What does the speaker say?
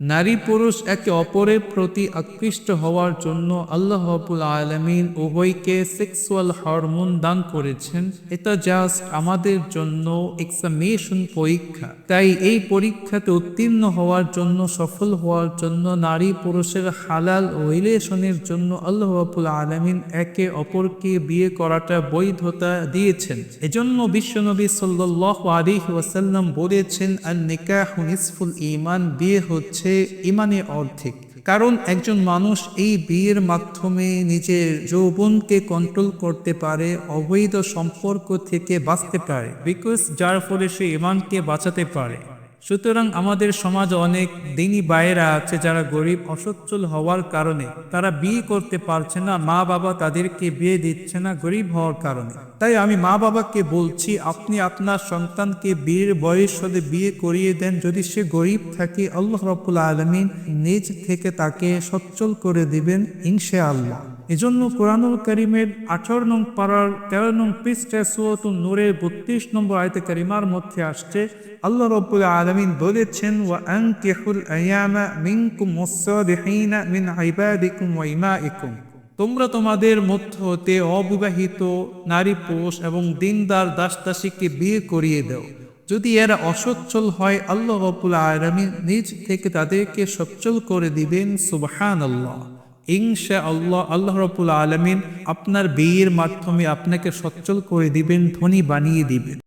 নারী পুরুষ একে অপরের প্রতি আকৃষ্ট হওয়ার জন্য আল্লাহ রাব্বুল আলমিন উভয়কে সেক্সুয়াল হরমোন দান করেছেন। এটা জাস্ট আমাদের জন্য এক্সামিনেশন পরীক্ষা। তাই এই পরীক্ষাতে উত্তীর্ণ হওয়ার জন্য, সফল হওয়ার জন্য, নারী পুরুষের হালাল রিলেশনের জন্য আল্লাহ রাব্বুল আলমিন একে অপরকে বিয়ে করাটা বৈধতা দিয়েছেন। এজন্য বিশ্বনবী সাল্লাহ আলিহি ওয়াসাল্লাম বলেছেন আর নিকাহ নিসফুল ইমান বিয়ে হচ্ছে ইমানে অর্ধেক। কারণ একজন মানুষ এই বিয়ের মাধ্যমে নিজের যৌবনকে কন্ট্রোল করতে পারে, অবৈধ সম্পর্ক থেকে বাঁচতে পারে। বিকজ যার ফলে সে ইমানকে বাঁচাতে পারে। সুতরাং আমাদের সমাজ অনেক দিনই বাইরা আছে যারা গরিব, অসচ্ছল হওয়ার কারণে তারা বিয়ে করতে পারছে না মা বাবা তাদেরকে বিয়ে দিচ্ছে না গরিব হওয়ার কারণে। তাই আমি মা বাবাকে বলছি, আপনি আপনার সন্তানকে বিয়ের বয়স হলে বিয়ে করিয়ে দেন, যদি সে গরিব থাকে, আল্লাহ রব্বুল আলমিন নিজ থেকে তাকে সচ্ছল করে দিবেন ইনশা আল্লাহ এজন্য কোরআনুল করিমের আঠারো নং পাড়ার তেরো নং পৃষ্ঠা সুয়তুল নূরের বত্রিশ নম্বর আয়তে করিমার মধ্যে আসছে, আল্লাহ রব্বুল আলমিন বলেছেন, ওয়া আনকিহুল আয়ামা মিনকুম মিন ইবাদিকুম ওয়া ইমাইকুম তোমরা তোমাদের মধ্য হতে অবিবাহিত, নারী, পুরুষ এবং দিনদার দাস দাসীকে বিয়ে করিয়ে দাও। যদি এরা অসচ্ছল হয়, আল্লাহ রব্বুল আলমিন নিজ থেকে তাদেরকে সচ্ছল করে দিবেন সুবহান আল্লাহ ইনশা আল্লাহ আল্লাহ রবুল আলমিন আপনার বিয়ের মাধ্যমে আপনাকে সচ্ছল করে দিবেন, ধনী বানিয়ে দিবেন।